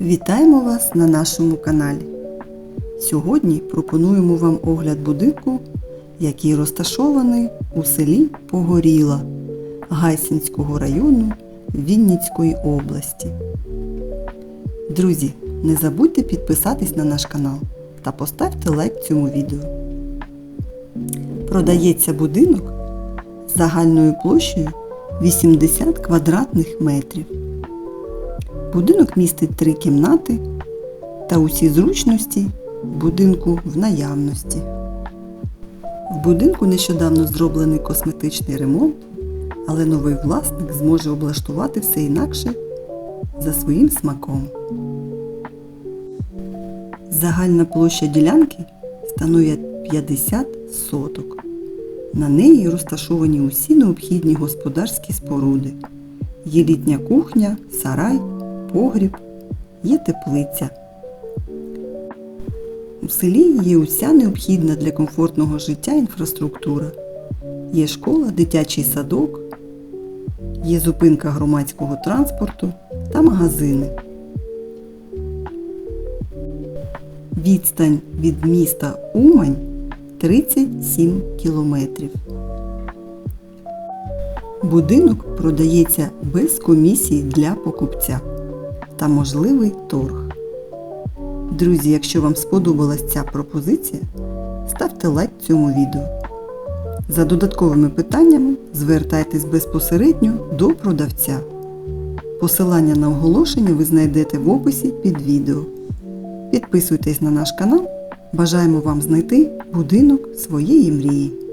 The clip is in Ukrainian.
Вітаємо вас на нашому каналі. Сьогодні пропонуємо вам огляд будинку, який розташований у селі Погоріла Гайсинського району Вінницької області. Друзі, не забудьте підписатись на наш канал та поставте лайк цьому відео. Продається будинок з загальною площею 80 квадратних метрів. Будинок містить три кімнати та усі зручності будинку в наявності. В будинку нещодавно зроблений косметичний ремонт, але новий власник зможе облаштувати все інакше за своїм смаком. Загальна площа ділянки становить 50 соток. На неї розташовані усі необхідні господарські споруди. Є літня кухня, сарай, погріб, є теплиця. У селі є уся необхідна для комфортного життя інфраструктура. Є школа, дитячий садок, є зупинка громадського транспорту та магазини. Відстань від міста Умань 37 кілометрів. Будинок продається без комісії для покупця та можливий торг. Друзі, якщо вам сподобалась ця пропозиція, ставте лайк цьому відео. За додатковими питаннями звертайтесь безпосередньо до продавця. Посилання на оголошення ви знайдете в описі під відео. Підписуйтесь на наш канал. Бажаємо вам знайти будинок своєї мрії.